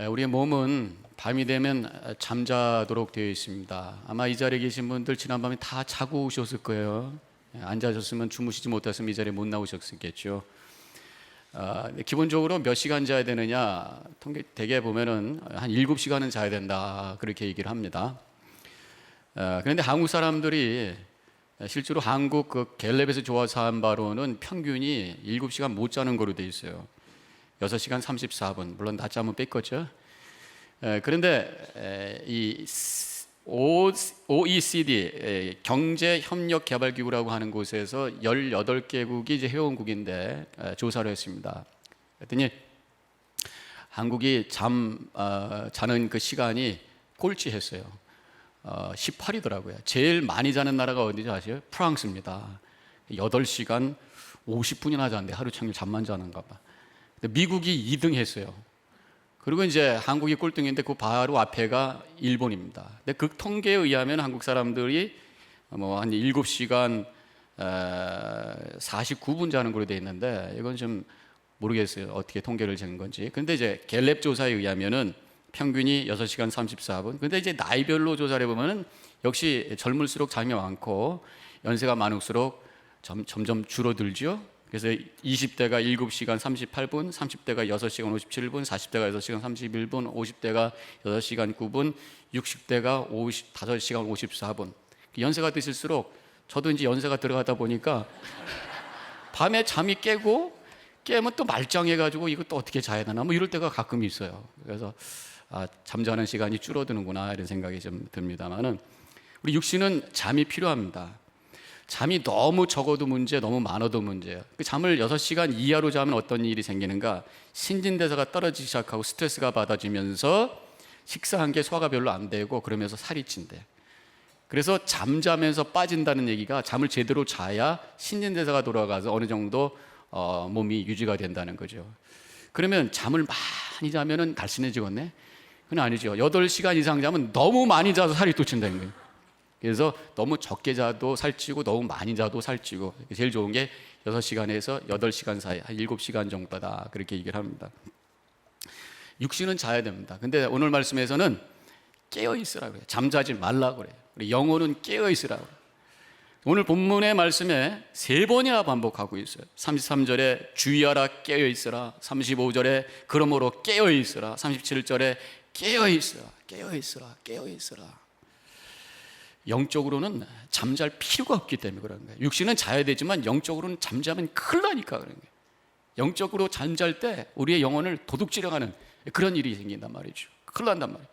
에, 우리의 몸은 밤이 되면 잠자도록 되어 있습니다. 아마 이 자리에 계신 분들 지난밤에 다 자고 오셨을 거예요. 에, 안 자셨으면 주무시지 못했으면 이 자리에 못 나오셨겠죠. 아, 근데 기본적으로 몇 시간 자야 되느냐 통계 대개 보면은 한 7시간은 자야 된다 그렇게 얘기를 합니다. 아, 그런데 한국 사람들이 실제로 한국 그 갤럽에서 조사한 바로는 평균이 7시간 못 자는 거로 돼 있어요. 6시간 34분. 물론 낮잠은 뺐겠죠. 에, 그런데 에, 이 OECD 에, 경제협력개발기구라고 하는 곳에서 18개국이 이제 회원국인데 에, 조사를 했습니다. 그랬더니 한국이 잠 어, 자는 그 시간이 꼴찌했어요. 어, 18이더라고요. 제일 많이 자는 나라가 어디지 아세요? 프랑스입니다. 8시간 50분이나 자는데 하루 종일 잠만 자는가 봐. 미국이 2등 했어요. 그리고 이제 한국이 꼴등인데 그 바로 앞에가 일본입니다. 근데 그 통계에 의하면 한국 사람들이 뭐 한 7시간 49분 자는 걸로 돼 있는데 이건 좀 모르겠어요. 어떻게 통계를 재는 건지. 근데 이제 갤럽 조사에 의하면은 평균이 6시간 34분. 근데 이제 나이별로 조사를 해 보면은 역시 젊을수록 잠이 많고 연세가 많을수록 점, 점점 줄어들죠. 그래서 20대가 7시간 38분, 30대가 6시간 57분, 40대가 6시간 31분, 50대가 6시간 9분, 60대가 50, 5시간 54분. 연세가 드실수록 저도 이제 연세가 들어가다 보니까 밤에 잠이 깨고 깨면 또 말짱해가지고 또 어떻게 자야 되나 뭐 이럴 때가 가끔 있어요. 그래서 아, 잠자는 시간이 줄어드는구나 이런 생각이 좀 듭니다만은 우리 육신은 잠이 필요합니다. 잠이 너무 적어도 문제, 너무 많아도 문제예요. 그 잠을 6시간 이하로 자면 어떤 일이 생기는가? 신진대사가 떨어지기 시작하고 스트레스가 받아지면서 식사한 게 소화가 별로 안 되고 그러면서 살이 찐대. 그래서 잠자면서 빠진다는 얘기가 잠을 제대로 자야 신진대사가 돌아가서 어느 정도 어, 몸이 유지가 된다는 거죠. 그러면 잠을 많이 자면은 날씬해지겠네? 그건 아니죠. 8시간 이상 자면 너무 많이 자서 살이 또 찐다는 거예요. 그래서 너무 적게 자도 살찌고 너무 많이 자도 살찌고 제일 좋은 게 6시간에서 8시간 사이 한 7시간 정도다 그렇게 얘기를 합니다. 육신은 자야 됩니다. 근데 오늘 말씀에서는 깨어 있으라 그래요. 잠자지 말라 그래요. 우리 영혼은 깨어 있으라 그래요. 오늘 본문의 말씀에 세 번이나 반복하고 있어요. 33절에 주의하라 깨어 있으라. 35절에 그러므로 깨어 있으라. 37절에 깨어 있으라. 깨어 있으라. 깨어 있으라. 영적으로는 잠잘 필요가 없기 때문에 그런 거예요. 육신은 자야 되지만 영적으로는 잠자면 큰일 나니까 그런 거예요. 영적으로 잠잘 때 우리의 영혼을 도둑질하는 그런 일이 생긴단 말이죠. 큰일 난단 말이에요.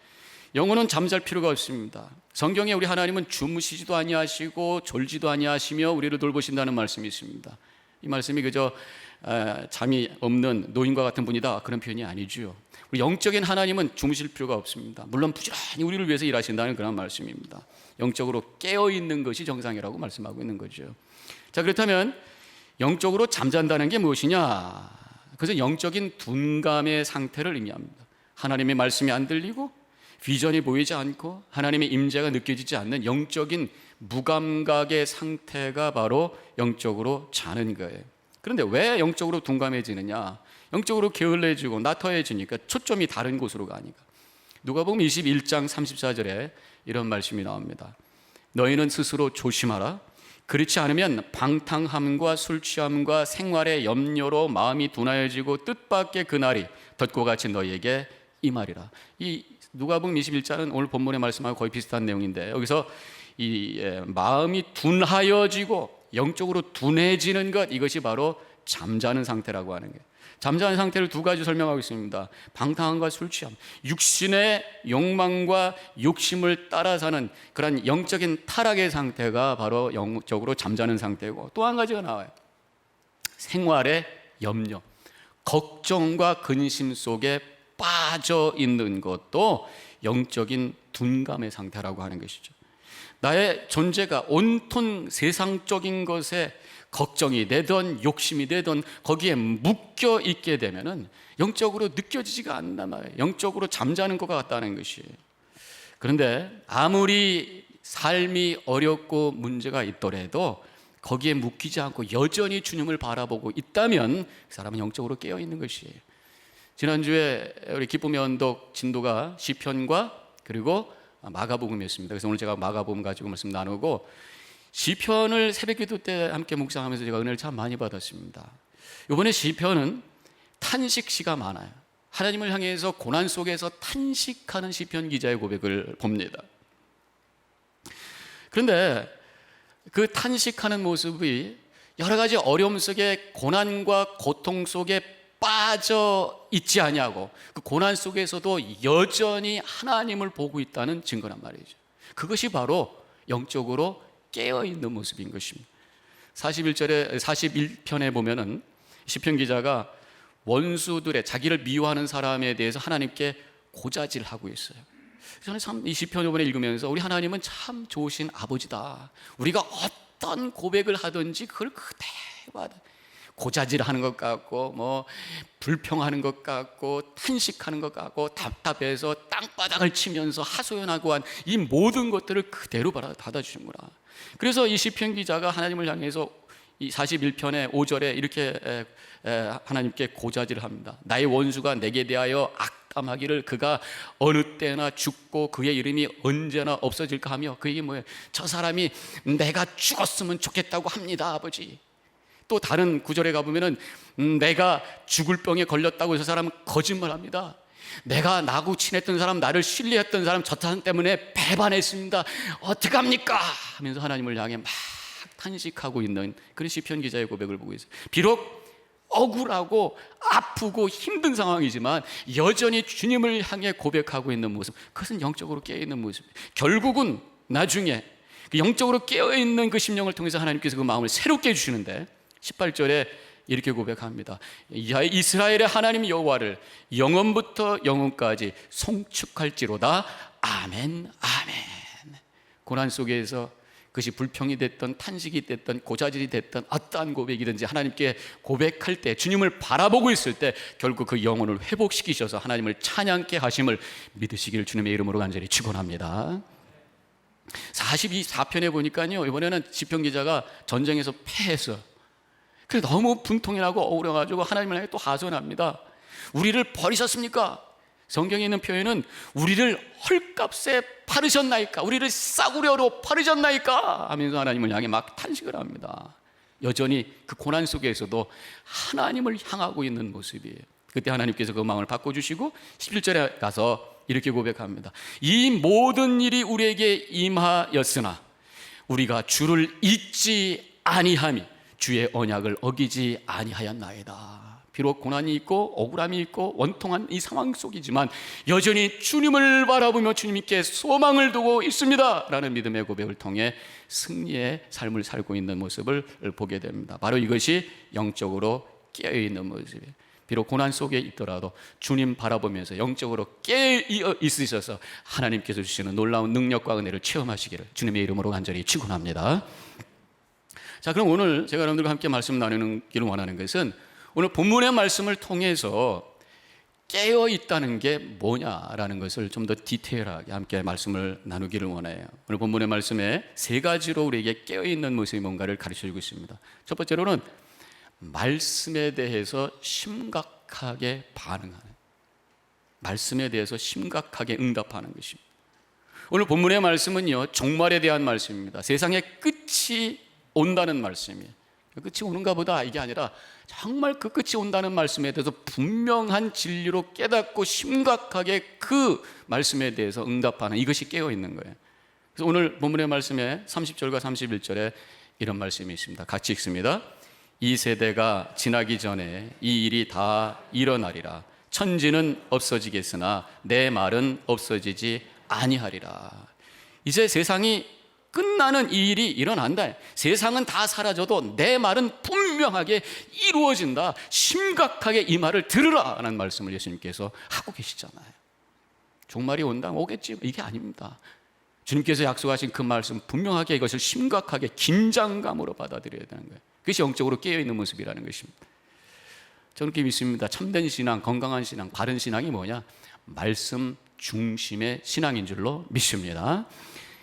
영혼은 잠잘 필요가 없습니다. 성경에 우리 하나님은 주무시지도 아니하시고 졸지도 아니하시며 우리를 돌보신다는 말씀이 있습니다. 이 말씀이 그저 어, 잠이 없는 노인과 같은 분이다 그런 표현이 아니죠. 우리 영적인 하나님은 주무실 필요가 없습니다. 물론 부지런히 우리를 위해서 일하신다는 그런 말씀입니다. 영적으로 깨어 있는 것이 정상이라고 말씀하고 있는 거죠. 자 그렇다면 영적으로 잠잔다는 게 무엇이냐? 그것은 영적인 둔감의 상태를 의미합니다. 하나님의 말씀이 안 들리고 비전이 보이지 않고 하나님의 임재가 느껴지지 않는 영적인 무감각의 상태가 바로 영적으로 자는 거예요. 그런데 왜 영적으로 둔감해지느냐? 영적으로 게을러지고 나터해지니까 초점이 다른 곳으로 가니까. 누가 보면 21장 34절에 이런 말씀이 나옵니다. 너희는 스스로 조심하라. 그렇지 않으면 방탕함과 술 취함과 생활의 염려로 마음이 둔하여지고 뜻밖의 그날이 덧과 같이 너희에게 이 말이라. 이 누가복음 21장은 오늘 본문의 말씀하고 거의 비슷한 내용인데 여기서 이 예, 마음이 둔하여지고 영적으로 둔해지는 것 이것이 바로 잠자는 상태라고 하는 거예요. 잠자는 상태를 두 가지 설명하고 있습니다. 방탕함과 술 취함, 육신의 욕망과 욕심을 따라 사는 그런 영적인 타락의 상태가 바로 영적으로 잠자는 상태고 또 한 가지가 나와요. 생활의 염려, 걱정과 근심 속에 빠져 있는 것도 영적인 둔감의 상태라고 하는 것이죠. 나의 존재가 온통 세상적인 것에 걱정이 되든 욕심이 되든 거기에 묶여 있게 되면은 영적으로 느껴지지가 않나 말이에요. 영적으로 잠자는 것 같다는 것이. 그런데 아무리 삶이 어렵고 문제가 있더라도 거기에 묶이지 않고 여전히 주님을 바라보고 있다면 그 사람은 영적으로 깨어 있는 것이에요. 지난주에 우리 기쁨의 언덕 진도가 시편과 그리고 마가복음이었습니다. 그래서 오늘 제가 마가복음 가지고 말씀 나누고 시편을 새벽기도 때 함께 묵상하면서 제가 은혜를 참 많이 받았습니다. 이번에 시편은 탄식 시가 많아요. 하나님을 향해서 고난 속에서 탄식하는 시편 기자의 고백을 봅니다. 그런데 그 탄식하는 모습이 여러 가지 어려움 속에 고난과 고통 속에 빠져 있지 아니하고 그 고난 속에서도 여전히 하나님을 보고 있다는 증거란 말이죠. 그것이 바로 영적으로 깨어 있는 모습인 것입니다. 41절에 41편에 보면은 시편 기자가 원수들의 자기를 미워하는 사람에 대해서 하나님께 고자질하고 있어요. 저는 참이 시편 이번에 읽으면서 우리 하나님은 참 좋으신 아버지다. 우리가 어떤 고백을 하든지 그걸 그대로 고자질하는 것 같고 뭐 불평하는 것 같고 탄식하는 것 같고 답답해서 땅바닥을 치면서 하소연하고 한 이 모든 것들을 그대로 받아주는구나. 그래서 이 시편 기자가 하나님을 향해서 이 41편의 5절에 이렇게 하나님께 고자질을 합니다. 나의 원수가 내게 대하여 악담하기를 그가 어느 때나 죽고 그의 이름이 언제나 없어질까 하며 그 얘기 뭐예요? 저 사람이 내가 죽었으면 좋겠다고 합니다, 아버지. 또 다른 구절에 가보면은 음, 내가 죽을 병에 걸렸다고 저 사람은 거짓말합니다. 내가 나고 친했던 사람, 나를 신뢰했던 사람 저 사람 때문에 배반했습니다. 어떡합니까? 하면서 하나님을 향해 막 탄식하고 있는 그런 시편 기자의 고백을 보고 있어요. 비록 억울하고 아프고 힘든 상황이지만 여전히 주님을 향해 고백하고 있는 모습, 그것은 영적으로 깨어 있는 모습. 결국은 나중에 그 영적으로 깨어 있는 그 심령을 통해서 하나님께서 그 마음을 새롭게 해주시는데 18절에 이렇게 고백합니다. 이스라엘의 하나님 여호와를 영원부터 영원까지 송축할지로다. 아멘, 아멘. 고난 속에서 그것이 불평이 됐던 탄식이 됐던 고자질이 됐던 어떠한 고백이든지 하나님께 고백할 때 주님을 바라보고 있을 때 결국 그 영혼을 회복시키셔서 하나님을 찬양케 하심을 믿으시기를 주님의 이름으로 간절히 축원합니다. 42편에 보니까요 이번에는 지평 기자가 전쟁에서 패해서 그래 너무 분통이 나고 억울해가지고 하나님을 향해 또 하소연합니다. 우리를 버리셨습니까? 성경에 있는 표현은 우리를 헐값에 파르셨나이까? 우리를 싸구려로 파르셨나이까? 하면서 하나님을 향해 막 탄식을 합니다. 여전히 그 고난 속에서도 하나님을 향하고 있는 모습이에요. 그때 하나님께서 그 마음을 바꿔주시고 11절에 가서 이렇게 고백합니다. 이 모든 일이 우리에게 임하였으나 우리가 주를 잊지 아니함이 주의 언약을 어기지 아니하였나이다. 비록 고난이 있고 억울함이 있고 원통한 이 상황 속이지만 여전히 주님을 바라보며 주님께 소망을 두고 있습니다. 라는 믿음의 고백을 통해 승리의 삶을 살고 있는 모습을 보게 됩니다. 바로 이것이 영적으로 깨어있는 모습이에요. 비록 고난 속에 있더라도 주님 바라보면서 영적으로 깨어 있으셔서 하나님께서 주시는 놀라운 능력과 은혜를 체험하시기를 주님의 이름으로 간절히 축원합니다. 자, 그럼 오늘 제가 여러분들과 함께 말씀 나누기를 원하는 것은 오늘 본문의 말씀을 통해서 깨어 있다는 게 뭐냐라는 것을 좀 더 디테일하게 함께 말씀을 나누기를 원해요. 오늘 본문의 말씀에 세 가지로 우리에게 깨어 있는 모습이 뭔가를 가르쳐 주고 있습니다. 첫 번째로는 말씀에 대해서 심각하게 반응하는 말씀에 대해서 심각하게 응답하는 것입니다. 오늘 본문의 말씀은요, 종말에 대한 말씀입니다. 세상의 끝이 온다는 말씀이에요. 끝이 오는가 보다 이게 아니라 정말 그 끝이 온다는 말씀에 대해서 분명한 진리로 깨닫고 심각하게 그 말씀에 대해서 응답하는 이것이 깨어 있는 거예요. 그래서 오늘 본문의 말씀에 30절과 31절에 이런 말씀이 있습니다. 같이 읽습니다. 이 세대가 지나기 전에 이 일이 다 일어나리라. 천지는 없어지겠으나 내 말은 없어지지 아니하리라. 이제 세상이 끝나는 이 일이 일어난다. 세상은 다 사라져도 내 말은 분명하게 이루어진다. 심각하게 이 말을 들으라. 라는 말씀을 예수님께서 하고 계시잖아요. 종말이 온다. 오겠지. 이게 아닙니다. 주님께서 약속하신 그 말씀 분명하게 이것을 심각하게 긴장감으로 받아들여야 되는 거예요. 그것이 영적으로 깨어있는 모습이라는 것입니다. 저는 그렇게 믿습니다. 참된 신앙, 건강한 신앙, 바른 신앙이 뭐냐? 말씀 중심의 신앙인 줄로 믿습니다.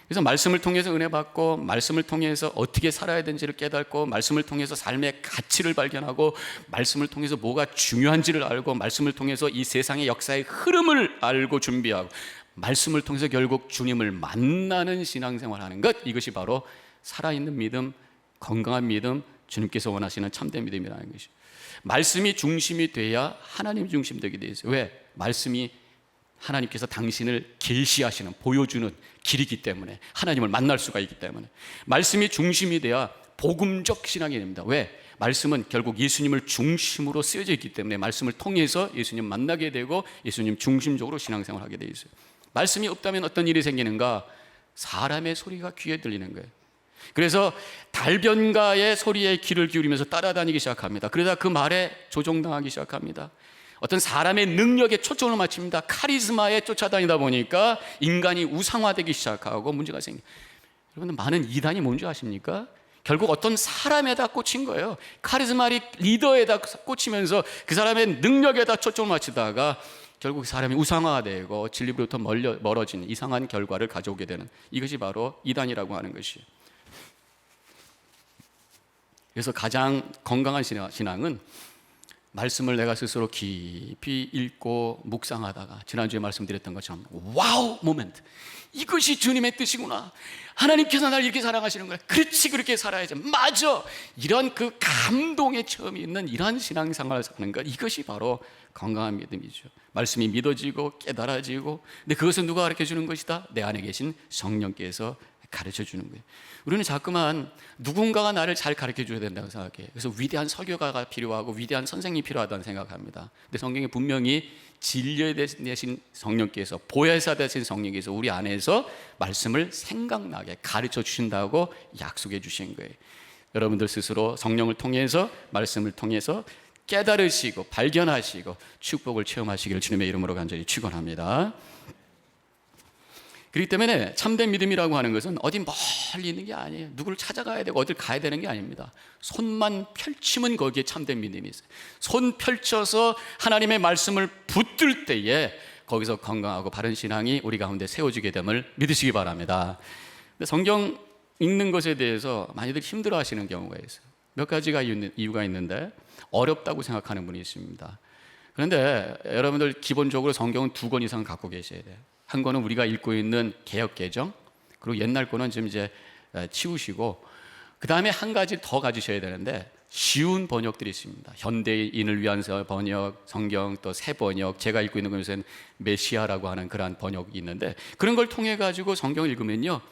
그래서 말씀을 통해서 은혜 받고 말씀을 통해서 어떻게 살아야 되는지를 깨닫고 말씀을 통해서 삶의 가치를 발견하고 말씀을 통해서 뭐가 중요한지를 알고 말씀을 통해서 이 세상의 역사의 흐름을 알고 준비하고 말씀을 통해서 결국 주님을 만나는 신앙생활 하는 것 이것이 바로 살아있는 믿음, 건강한 믿음, 주님께서 원하시는 참된 믿음이라는 것이. 말씀이 중심이 돼야 하나님 중심되게 돼 있어요. 왜? 말씀이 하나님께서 당신을 계시하시는 보여주는 길이기 때문에 하나님을 만날 수가 있기 때문에 말씀이 중심이 돼야 복음적 신앙이 됩니다. 왜? 말씀은 결국 예수님을 중심으로 쓰여져 있기 때문에 말씀을 통해서 예수님 만나게 되고 예수님 중심적으로 신앙생활 하게 돼 있어요. 말씀이 없다면 어떤 일이 생기는가? 사람의 소리가 귀에 들리는 거예요. 그래서 달변가의 소리에 귀를 기울이면서 따라다니기 시작합니다. 그러다 그 말에 조종당하기 시작합니다. 어떤 사람의 능력에 초점을 맞춥니다. 카리스마에 쫓아다니다 보니까 인간이 우상화되기 시작하고 문제가 생겨. 여러분들 많은 이단이 뭔지 아십니까? 결국 어떤 사람에다 꽂힌 거예요. 카리스마릭 리더에다 꽂히면서 그 사람의 능력에다 초점을 맞추다가 결국 그 사람이 우상화되고 진리로부터 멀려, 멀어지는 이상한 결과를 가져오게 되는 이것이 바로 이단이라고 하는 것이에요. 그래서 가장 건강한 신앙- 신앙은 말씀을 내가 스스로 깊이 읽고 묵상하다가 지난주에 말씀드렸던 것처럼 와우 모멘트 이것이 주님의 뜻이구나. 하나님께서 날 이렇게 사랑하시는 거야. 그렇지 그렇게 살아야지. 맞아. 이런 그 감동의 처음이 있는 이러한 신앙생활을 사는 것 이것이 바로 건강한 믿음이죠. 말씀이 믿어지고 깨달아지고 근데 그것은 누가 가르쳐 주는 것이다? 내 안에 계신 성령께서 가르쳐 주는 거예요. 우리는 자꾸만 누군가가 나를 잘 가르쳐 줘야 된다고 생각해요. 그래서 위대한 설교가가 필요하고 위대한 선생님이 필요하다는 생각합니다. 근데 성경에 분명히 진리에 대신 성령께서 보혜사 되신 성령께서 우리 안에서 말씀을 생각나게 가르쳐 주신다고 약속해 주신 거예요. 여러분들 스스로 성령을 통해서 말씀을 통해서 깨달으시고 발견하시고 축복을 체험하시기를 주님의 이름으로 간절히 축원합니다. 그렇기 때문에 참된 믿음이라고 하는 것은 어디 멀리 있는 게 아니에요. 누구를 찾아가야 되고 어딜 가야 되는 게 아닙니다. 손만 펼치면 거기에 참된 믿음이 있어요. 손 펼쳐서 하나님의 말씀을 붙들 때에 거기서 건강하고 바른 신앙이 우리 가운데 세워지게 됨을 믿으시기 바랍니다. 근데 성경 읽는 것에 대해서 많이들 힘들어 하시는 경우가 있어요. 몇 가지가 이유가 있는데 어렵다고 생각하는 분이 있습니다. 그런데 여러분들 기본적으로 성경은 두 권 이상 갖고 계셔야 돼요. 한 권은 우리가 읽고 있는 개혁 개정, 그리고 옛날 거는 지금 이제 에, 치우시고 그 다음에 한 가지 더 가지셔야 되는데 쉬운 번역들이 있습니다. 현대인을 위한 서- 번역, 성경 또 새 번역, 제가 읽고 있는 것은 메시아라고 하는 그러한 번역이 있는데 그런 걸 통해 가지고 성경을 읽으면요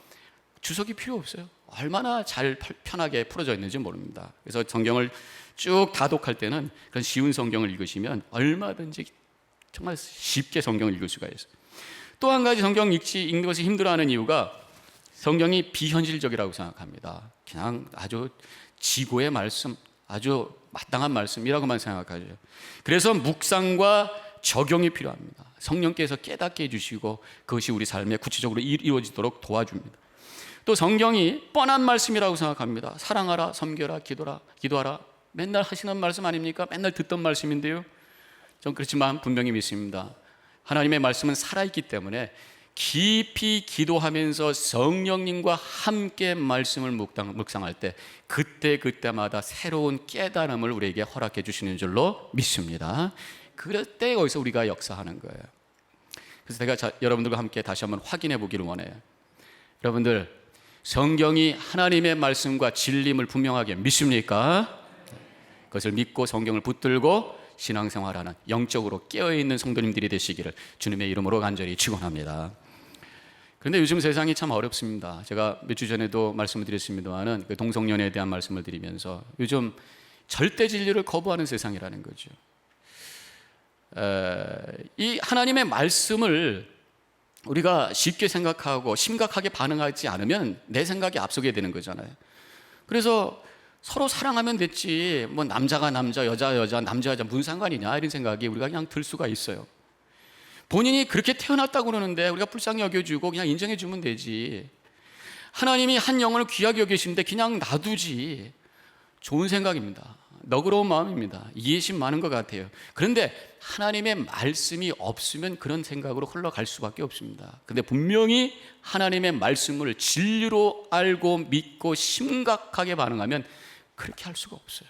주석이 필요 없어요. 얼마나 잘 편- 편하게 풀어져 있는지 모릅니다. 그래서 성경을 쭉 다독할 때는 그런 쉬운 성경을 읽으시면 얼마든지 정말 쉽게 성경을 읽을 수가 있어요. 또 한 가지 성경 읽지 읽는 것이 힘들어하는 이유가 성경이 비현실적이라고 생각합니다. 그냥 아주 지고의 말씀, 아주 마땅한 말씀이라고만 생각하죠. 그래서 묵상과 적용이 필요합니다. 성령께서 깨닫게 해주시고 그것이 우리 삶에 구체적으로 이- 이루어지도록 도와줍니다. 또 성경이 뻔한 말씀이라고 생각합니다. 사랑하라, 섬겨라, 기도라, 기도하라. 맨날 하시는 말씀 아닙니까? 맨날 듣던 말씀인데요. 전 그렇지만 분명히 믿습니다. 하나님의 말씀은 살아있기 때문에 깊이 기도하면서 성령님과 함께 말씀을 묵상, 묵상할 때 그때 그때마다 새로운 깨달음을 우리에게 허락해 주시는 줄로 믿습니다. 그럴 때 거기서 우리가 역사하는 거예요. 그래서 제가 자- 여러분들과 함께 다시 한번 확인해 보기를 원해요. 여러분들 성경이 하나님의 말씀과 진림을 분명하게 믿습니까? 그것을 믿고 성경을 붙들고 신앙생활하는 영적으로 깨어있는 성도님들이 되시기를 주님의 이름으로 간절히 축원합니다. 그런데 요즘 세상이 참 어렵습니다. 제가 몇 주 전에도 말씀을 드렸습니다만은 그 동성연애에 대한 말씀을 드리면서 요즘 절대 진리를 거부하는 세상이라는 거죠. 에, 이 하나님의 말씀을 우리가 쉽게 생각하고 심각하게 반응하지 않으면 내 생각이 앞서게 되는 거잖아요. 그래서 서로 사랑하면 됐지. 뭐 남자가 남자, 여자 여자, 남자 여자 무슨 상관이냐 이런 생각이 우리가 그냥 들 수가 있어요. 본인이 그렇게 태어났다고 그러는데 우리가 불쌍히 여겨주고 그냥 인정해 주면 되지. 하나님이 한 영혼을 귀하게 여기시는데 그냥 놔두지. 좋은 생각입니다. 너그러운 마음입니다. 이해심 많은 것 같아요. 그런데 하나님의 말씀이 없으면 그런 생각으로 흘러갈 수밖에 없습니다. 근데 분명히 하나님의 말씀을 진리로 알고 믿고 심각하게 반응하면 그렇게 할 수가 없어요.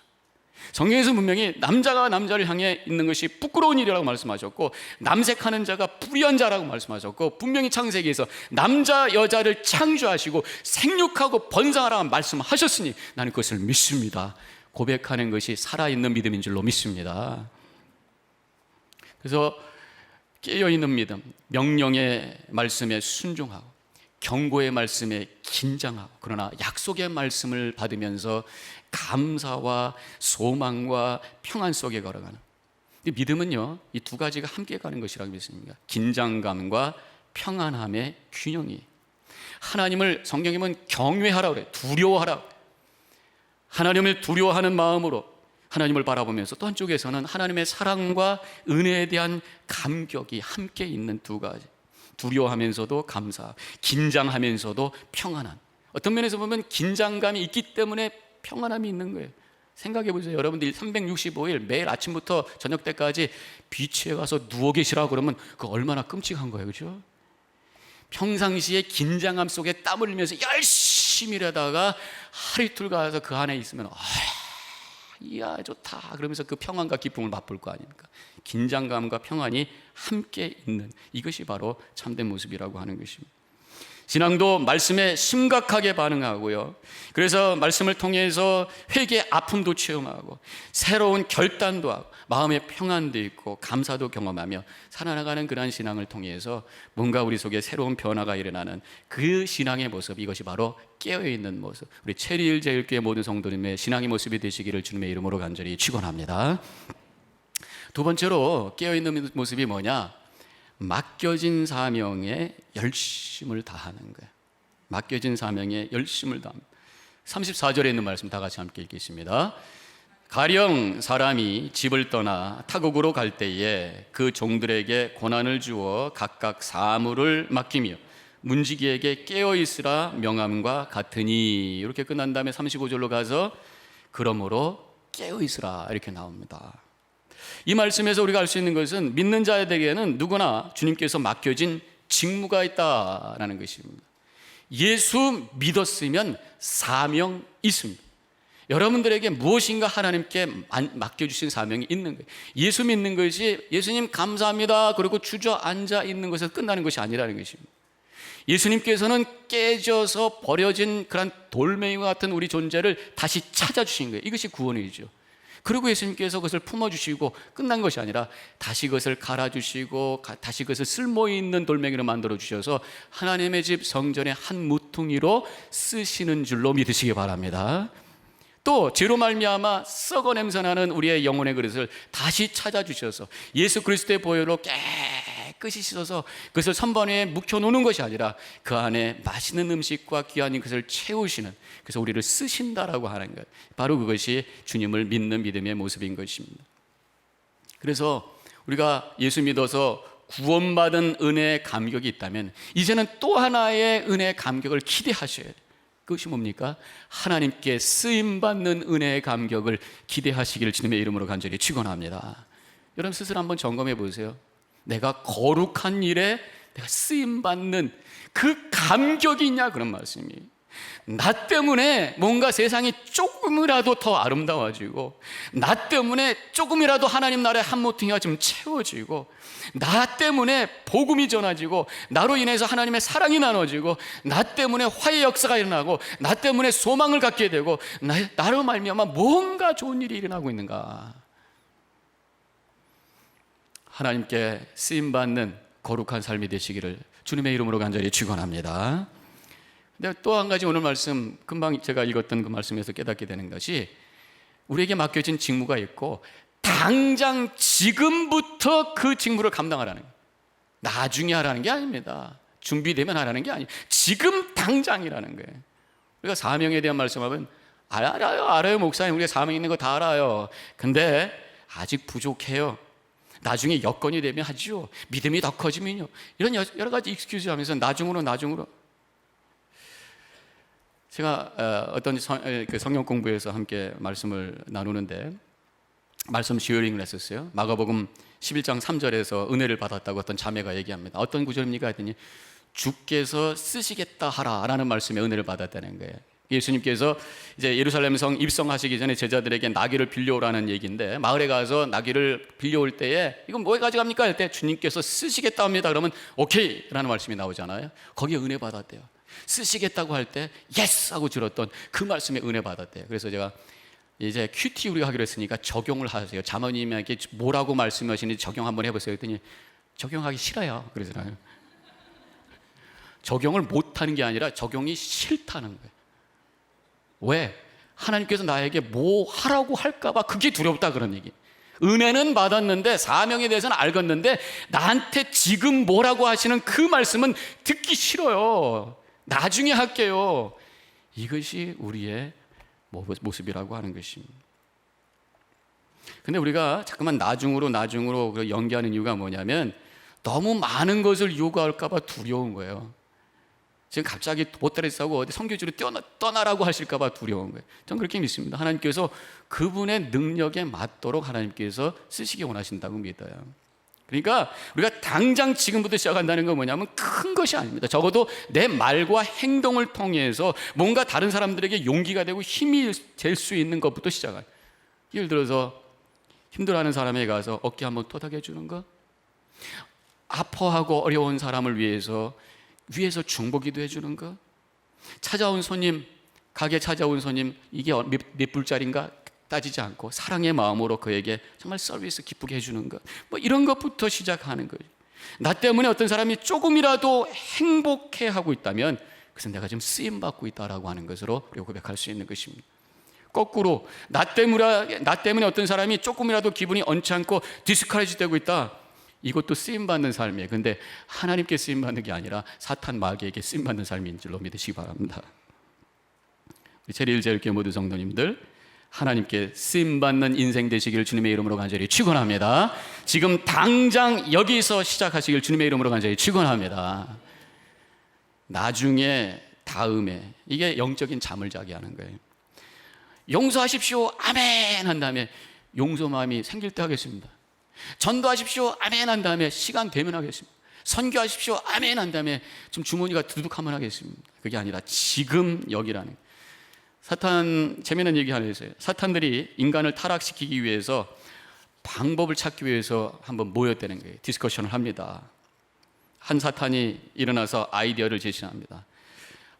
성경에서 분명히 남자가 남자를 향해 있는 것이 부끄러운 일이라고 말씀하셨고 남색하는 자가 불의한 자라고 말씀하셨고 분명히 창세기에서 남자 여자를 창조하시고 생육하고 번성하라고 말씀하셨으니 나는 그것을 믿습니다. 고백하는 것이 살아있는 믿음인 줄로 믿습니다. 그래서 깨어있는 믿음, 명령의 말씀에 순종하고 경고의 말씀에 긴장하고 그러나 약속의 말씀을 받으면서 감사와 소망과 평안 속에 걸어가는. 믿음은요 이 두 가지가 함께 가는 것이라고 믿습니다. 긴장감과 평안함의 균형이. 하나님을 보면 경외하라 그래 두려워하라. 하나님을 두려워하는 마음으로 하나님을 바라보면서 또 한쪽에서는 하나님의 사랑과 은혜에 대한 감격이 함께 있는 두 가지 두려워하면서도 감사 긴장하면서도 평안한 어떤 면에서 보면 긴장감이 있기 때문에 평안함이 있는 거예요. 생각해 보세요. 여러분들 365일 매일 아침부터 저녁 때까지 비치에 가서 누워 계시라고 그러면 그 얼마나 끔찍한 거예요. 그죠? 평상시에 긴장감 속에 땀 흘리면서 열심히 일하다가 하루 이틀 가서 그 안에 있으면 아, 이야 좋다 그러면서 그 평안과 기쁨을 맛볼 거 아닙니까? 긴장감과 평안이 함께 있는 이것이 바로 참된 모습이라고 하는 것입니다. 신앙도 말씀에 심각하게 반응하고요. 그래서 말씀을 통해서 회개 아픔도 체험하고 새로운 결단도 하고 마음의 평안도 있고 감사도 경험하며 살아나가는 그러한 신앙을 통해서 뭔가 우리 속에 새로운 변화가 일어나는 그 신앙의 모습 이것이 바로 깨어 있는 모습. 우리 체리일 제일교회 모든 성도님의 신앙의 모습이 되시기를 주님의 이름으로 간절히 축원합니다. 두 번째로 깨어 있는 모습이 뭐냐? 맡겨진 사명에 열심을 다하는 거예요. 맡겨진 사명에 열심을 다합니다. 34절에 있는 말씀 다 같이 함께 읽겠습니다. 가령 사람이 집을 떠나 타국으로 갈 때에 그 종들에게 고난을 주어 각각 사물을 맡기며 문지기에게 깨어 있으라 명함과 같으니 이렇게 끝난 다음에 35절로 가서 그러므로 깨어 있으라 이렇게 나옵니다. 이 말씀에서 우리가 알 수 있는 것은 믿는 자에게는 누구나 주님께서 맡겨진 직무가 있다라는 것입니다. 예수 믿었으면 사명 있습니다. 여러분들에게 무엇인가 하나님께 맡겨주신 사명이 있는 거예요. 예수 믿는 것이 예수님 감사합니다. 그리고 주저앉아 있는 것에서 끝나는 것이 아니라는 것입니다. 예수님께서는 깨져서 버려진 그런 돌멩이와 같은 우리 존재를 다시 찾아주신 거예요. 이것이 구원이죠. 그리고 예수님께서 그것을 품어주시고 끝난 것이 아니라 다시 그것을 갈아주시고 다시 그것을 쓸모 있는 돌멩이로 만들어 주셔서 하나님의 집 성전의 한 무퉁이로 쓰시는 줄로 믿으시기 바랍니다. 또 죄로 말미암아 썩어 냄새나는 우리의 영혼의 그릇을 다시 찾아주셔서 예수 그리스도의 보혈로 깨 끗이 씻어서 그것을 선반에 묵혀놓는 것이 아니라 그 안에 맛있는 음식과 귀한 것을 채우시는 그래서 우리를 쓰신다라고 하는 것 바로 그것이 주님을 믿는 믿음의 모습인 것입니다 그래서 우리가 예수 믿어서 구원받은 은혜의 감격이 있다면 이제는 또 하나의 은혜의 감격을 기대하셔야 돼요 그것이 뭡니까? 하나님께 쓰임 받는 은혜의 감격을 기대하시기를 주님의 이름으로 간절히 축원합니다. 여러분 스스로 한번 점검해 보세요. 내가 거룩한 일에 내가 쓰임 받는 그 감격이 있냐 그런 말씀이. 나 때문에 뭔가 세상이 조금이라도 더 아름다워지고, 나 때문에 조금이라도 하나님 나라의 한 모퉁이가 좀 채워지고, 나 때문에 복음이 전해지고, 나로 인해서 하나님의 사랑이 나눠지고, 나 때문에 화해 역사가 일어나고, 나 때문에 소망을 갖게 되고, 나, 나로 말미암아 뭔가 좋은 일이 일어나고 있는가? 하나님께 쓰임 받는 거룩한 삶이 되시기를 주님의 이름으로 간절히 축원합니다. 근데 또 한 가지 오늘 말씀 금방 제가 읽었던 그 말씀에서 깨닫게 되는 것이 우리에게 맡겨진 직무가 있고 당장 지금부터 그 직무를 감당하라는. 나중에 하라는 게 아닙니다. 준비되면 하라는 게 아니에요. 지금 당장이라는 거예요. 우리가 사명에 대한 말씀하면 알아요, 알아요, 목사님. 우리가 사명 있는 거 다 알아요. 근데 아직 부족해요. 나중에 여건이 되면 하죠. 믿음이 더 커지면요. 이런 여러 가지 익스큐즈 하면서 나중으로 나중으로 제가 어떤 그 성경 공부에서 함께 말씀을 나누는데 말씀 시어링을 했었어요. 마가복음 11장 3절에서 은혜를 받았다고 어떤 자매가 얘기합니다. 어떤 구절입니까? 했더니 주께서 쓰시겠다 하라라는 말씀에 은혜를 받았다는 거예요. 예수님께서 이제 예루살렘 성 입성하시기 전에 제자들에게 나귀를 빌려오라는 얘기인데 마을에 가서 나귀를 빌려올 때에 이건 뭐에 가져갑니까? 할 때 주님께서 쓰시겠다 합니다. 그러면 오케이라는 말씀이 나오잖아요. 거기에 은혜 받았대요. 쓰시겠다고 할 때 예스 하고 들었던 그 말씀에 은혜 받았대요. 그래서 제가 이제 큐티 우리가 하기로 했으니까 적용을 하세요. 자모님에게 뭐라고 말씀하시는지 적용 한번 해보세요. 그랬더니 적용하기 싫어요. 그러잖아요. 적용을 못하는 게 아니라 적용이 싫다는 거예요. 왜? 하나님께서 나에게 뭐 하라고 할까봐 그게 두렵다 그런 얘기. 은혜는 받았는데 사명에 대해서는 알겠는데 나한테 지금 뭐라고 하시는 그 말씀은 듣기 싫어요. 나중에 할게요. 이것이 우리의 모습이라고 하는 것입니다. 근데 우리가 자꾸만 나중으로 나중으로 그 연기하는 이유가 뭐냐면 너무 많은 것을 요구할까봐 두려운 거예요. 지금 갑자기 보따리 싸고 어디 성교지로 떠나, 떠나라고 하실까봐 두려운 거예요. 전 그렇게 믿습니다. 하나님께서 그분의 능력에 맞도록 하나님께서 쓰시기 원하신다고 믿어요. 그러니까 우리가 당장 지금부터 시작한다는 건 뭐냐면 큰 것이 아닙니다. 적어도 내 말과 행동을 통해서 뭔가 다른 사람들에게 용기가 되고 힘이 될 수 있는 것부터 시작할. 예를 들어서 힘들어하는 사람에게 가서 어깨 한번 토닥여 주는 거, 아파하고 어려운 사람을 위해서 위에서 중보기도 해주는 거, 찾아온 손님 가게 찾아온 손님 이게 몇, 몇 불짜리인가 따지지 않고 사랑의 마음으로 그에게 정말 서비스 기쁘게 해주는 것, 뭐 이런 것부터 시작하는 거예요. 나 때문에 어떤 사람이 조금이라도 행복해 하고 있다면 그래서 내가 지금 쓰임 받고 있다라고 하는 것으로 우리가 고백할 수 있는 것입니다. 거꾸로 나 때문에 나 때문에 어떤 사람이 조금이라도 기분이 언짢고 디스커레지 되고 있다. 이것도 쓰임 받는 삶이에요. 근데 하나님께 쓰임 받는 게 아니라 사탄 마귀에게 쓰임 받는 삶인 줄로 믿으시기 바랍니다. 우리 제일제일교 모두 성도님들 하나님께 쓰임 받는 인생 되시기를 주님의 이름으로 간절히 축원합니다. 지금 당장 여기서 시작하시길 주님의 이름으로 간절히 축원합니다. 나중에 다음에 이게 영적인 잠을 자게 하는 거예요. 용서하십시오. 아멘 한 다음에 용서 마음이 생길 때 하겠습니다. 전도하십시오. 아멘 한 다음에 시간 되면 하겠습니다. 선교하십시오. 아멘 한 다음에 좀 주머니가 두둑하면 하겠습니다. 그게 아니라 지금 여기라는 사탄 재미있는 얘기 하나 있어요. 사탄들이 인간을 타락시키기 위해서 방법을 찾기 위해서 한번 모였다는 거예요. 디스커션을 합니다. 한 사탄이 일어나서 아이디어를 제시합니다.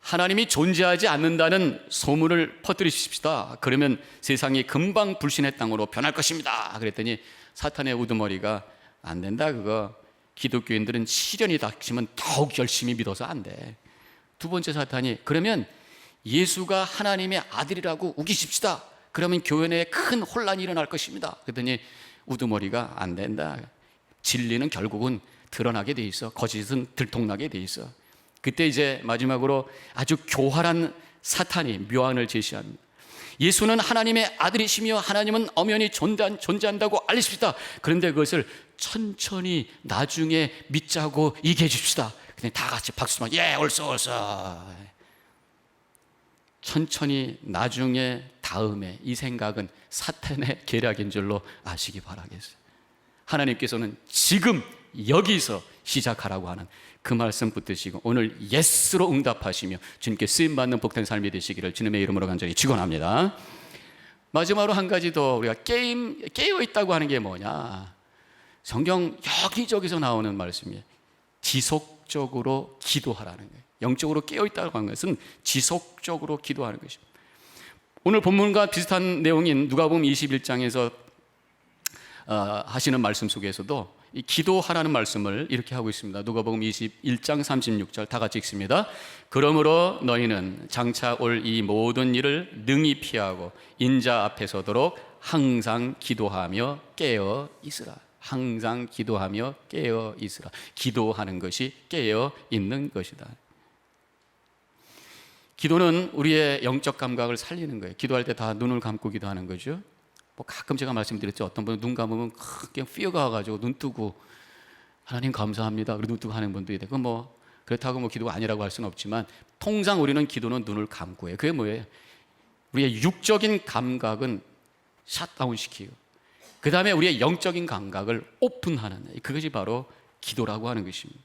하나님이 존재하지 않는다는 소문을 퍼뜨리십시다. 그러면 세상이 금방 불신의 땅으로 변할 것입니다. 그랬더니 사탄의 우두머리가 안 된다 그거 기독교인들은 시련이 닥치면 더욱 열심히 믿어서 안 돼. 두 번째 사탄이 그러면 예수가 하나님의 아들이라고 우기십시다. 그러면 교회 내에 큰 혼란이 일어날 것입니다. 그랬더니 우두머리가 안 된다. 진리는 결국은 드러나게 돼 있어. 거짓은 들통나게 돼 있어. 그때 이제 마지막으로 아주 교활한 사탄이 묘안을 제시합니다. 예수는 하나님의 아들이시며 하나님은 엄연히 존재한 다고 알리십시다. 그런데 그것을 천천히 나중에 믿자고 얘기해 줍시다. 그냥 다 같이 박수만 예 옳소 옳소. 천천히 나중에 다음에 이 생각은 사탄의 계략인 줄로 아시기 바라겠어요. 하나님께서는 지금 여기서 시작하라고 하는 그 말씀 붙드시고 오늘 예스로 응답하시며 주님께 쓰임 받는 복된 삶이 되시기를 주님의 이름으로 간절히 축원합니다. 마지막으로 한 가지 더 우리가 게임 깨어 있다고 하는 게 뭐냐? 성경 여기저기서 나오는 말씀이에요. 지속적으로 기도하라는 거예요. 영적으로 깨어 있다고 하는 것은 지속적으로 기도하는 것입니다. 오늘 본문과 비슷한 내용인 누가복음 21장에서 어, 하시는 말씀 속에서도 이 기도하라는 말씀을 이렇게 하고 있습니다. 누가복음 21장 36절 다 같이 읽습니다. 그러므로 너희는 장차 올 이 모든 일을 능히 피하고 인자 앞에 서도록 항상 기도하며 깨어 있으라. 항상 기도하며 깨어 있으라. 기도하는 것이 깨어 있는 것이다. 기도는 우리의 영적 감각을 살리는 거예요. 기도할 때 다 눈을 감고 기도하는 거죠. 뭐 가끔 제가 말씀드렸죠. 어떤 분은 눈 감으면 그냥 피어가 가지고 눈 뜨고 하나님 감사합니다. 그리고 눈 뜨고 하는 분도 있고 뭐 그렇다고 뭐 기도가 아니라고 할 수는 없지만 통상 우리는 기도는 눈을 감고 해요. 그게 뭐예요? 우리의 육적인 감각은 샷다운 시키고 그 다음에 우리의 영적인 감각을 오픈하는 그것이 바로 기도라고 하는 것입니다.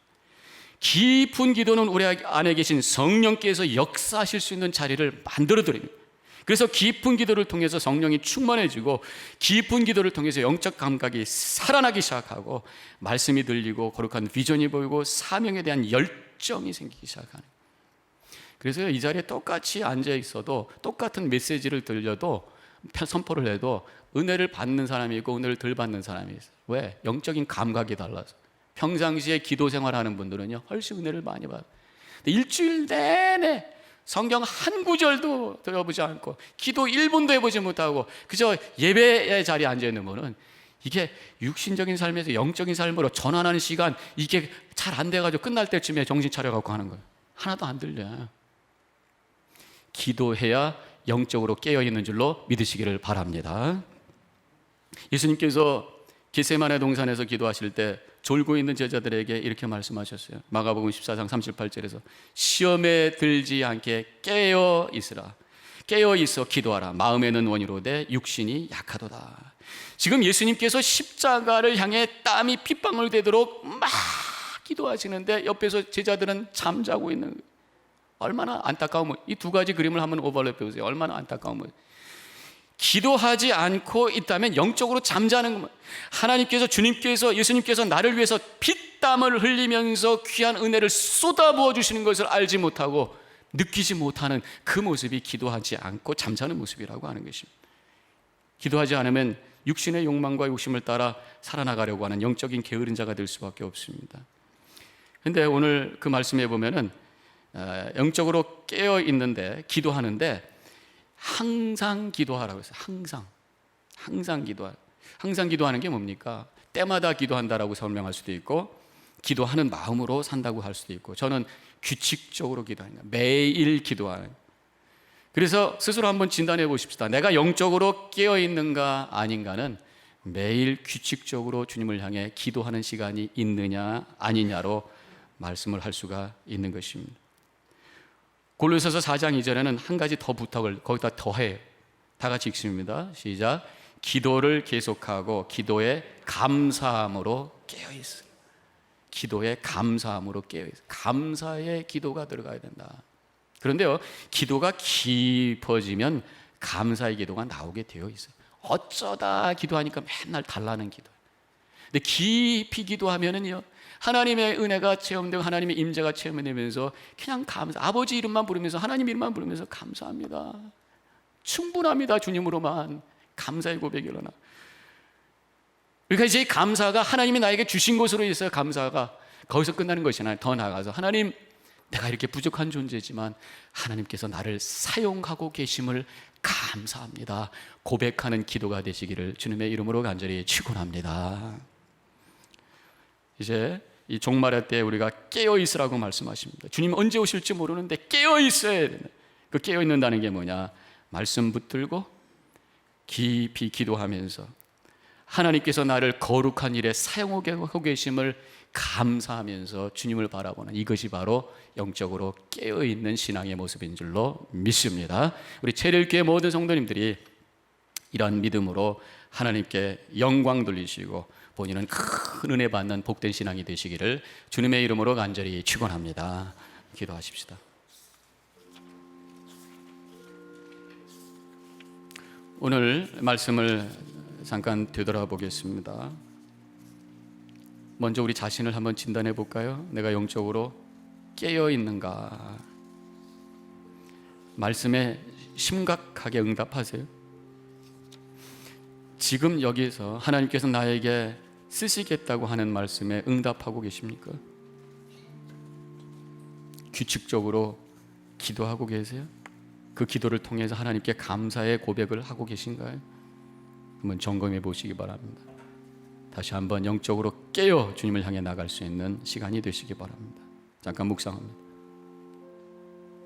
깊은 기도는 우리 안에 계신 성령께서 역사하실 수 있는 자리를 만들어 드립니다. 그래서 깊은 기도를 통해서 성령이 충만해지고 깊은 기도를 통해서 영적 감각이 살아나기 시작하고 말씀이 들리고 거룩한 비전이 보이고 사명에 대한 열정이 생기기 시작하는. 그래서 이 자리에 똑같이 앉아 있어도 똑같은 메시지를 들려도 선포를 해도 은혜를 받는 사람이 있고 은혜를 덜 받는 사람이 있어요. 왜? 영적인 감각이 달라서. 평상시에 기도 생활하는 분들은요 훨씬 은혜를 많이 받아요. 일주일 내내 성경 한 구절도 들어보지 않고 기도 1분도 해보지 못하고 그저 예배의 자리에 앉아 있는 분은 이게 육신적인 삶에서 영적인 삶으로 전환하는 시간 이게 잘 안 돼가지고 끝날 때쯤에 정신 차려갖고 하는 거예요. 하나도 안 들려. 기도해야 영적으로 깨어 있는 줄로 믿으시기를 바랍니다. 예수님께서 게세마네 동산에서 기도하실 때 졸고 있는 제자들에게 이렇게 말씀하셨어요. 마가복음 14장 38절에서 시험에 들지 않게 깨어 있으라. 깨어 있어 기도하라. 마음에는 원이로되 육신이 약하도다. 지금 예수님께서 십자가를 향해 땀이 핏방울 되도록 막 기도하시는데 옆에서 제자들은 잠자고 있는. 얼마나 안타까우면 이두 가지 그림을 한번 오버랩해 보세요. 얼마나 안타까우면 기도하지 않고 있다면 영적으로 잠자는 것. 하나님께서 주님께서 예수님께서 나를 위해서 피땀을 흘리면서 귀한 은혜를 쏟아부어 주시는 것을 알지 못하고 느끼지 못하는 그 모습이 기도하지 않고 잠자는 모습이라고 하는 것입니다. 기도하지 않으면 육신의 욕망과 욕심을 따라 살아나가려고 하는 영적인 게으른 자가 될 수밖에 없습니다. 근데 오늘 그 말씀에 보면은 어, 영적으로 깨어 있는데 기도하는데 항상 기도하라고 했어요. 항상. 항상 기도하. 항상 기도하는 게 뭡니까? 때마다 기도한다라고 설명할 수도 있고 기도하는 마음으로 산다고 할 수도 있고 저는 규칙적으로 기도하는. 매일 기도하는. 그래서 스스로 한번 진단해 보십시다. 내가 영적으로 깨어 있는가 아닌가는 매일 규칙적으로 주님을 향해 기도하는 시간이 있느냐 아니냐로 말씀을 할 수가 있는 것입니다. 골로새서 4장 2절에는 한 가지 더 부탁을 거기다 더해요. 다 같이 읽습니다. 시작. 기도를 계속하고 기도에 감사함으로 깨어 있어. 기도에 감사함으로 깨어 있어. 감사의 기도가 들어가야 된다. 그런데요, 기도가 깊어지면 감사의 기도가 나오게 되어 있어요. 어쩌다 기도하니까 맨날 달라는 기도. 근데 깊이 기도하면은요, 하나님의 은혜가 체험되고 하나님의 임재가 체험되면서 그냥 감사. 아버지 이름만 부르면서 하나님 이름만 부르면서 감사합니다. 충분합니다. 주님으로만 감사의 고백이 일어나. 그러니까 이제 감사가 하나님이 나에게 주신 것으로 있어요. 감사가 거기서 끝나는 것이 아니라 더 나아가서 하나님 내가 이렇게 부족한 존재지만 하나님께서 나를 사용하고 계심을 감사합니다. 고백하는 기도가 되시기를 주님의 이름으로 간절히 축원합니다. 이제 이 종말의 때 우리가 깨어 있으라고 말씀하십니다. 주님 언제 오실지 모르는데 깨어 있어야 되는. 그 깨어 있는다는 게 뭐냐? 말씀 붙들고 깊이 기도하면서 하나님께서 나를 거룩한 일에 사용하고 계심을 감사하면서 주님을 바라보는 이것이 바로 영적으로 깨어 있는 신앙의 모습인 줄로 믿습니다. 우리 체릴교회 모든 성도님들이 이러한 믿음으로 하나님께 영광 돌리시고 본인은 큰 은혜 받는 복된 신앙이 되시기를 주님의 이름으로 간절히 축원합니다. 기도하십시다. 오늘 말씀을 잠깐 되돌아보겠습니다. 먼저 우리 자신을 한번 진단해 볼까요? 내가 영적으로 깨어 있는가? 말씀에 심각하게 응답하세요. 지금 여기서 하나님께서 나에게 쓰시겠다고 하는 말씀에 응답하고 계십니까? 규칙적으로 기도하고 계세요? 그 기도를 통해서 하나님께 감사의 고백을 하고 계신가요? 한번 점검해 보시기 바랍니다. 다시 한번 영적으로 깨어 주님을 향해 나갈 수 있는 시간이 되시기 바랍니다. 잠깐 묵상합니다.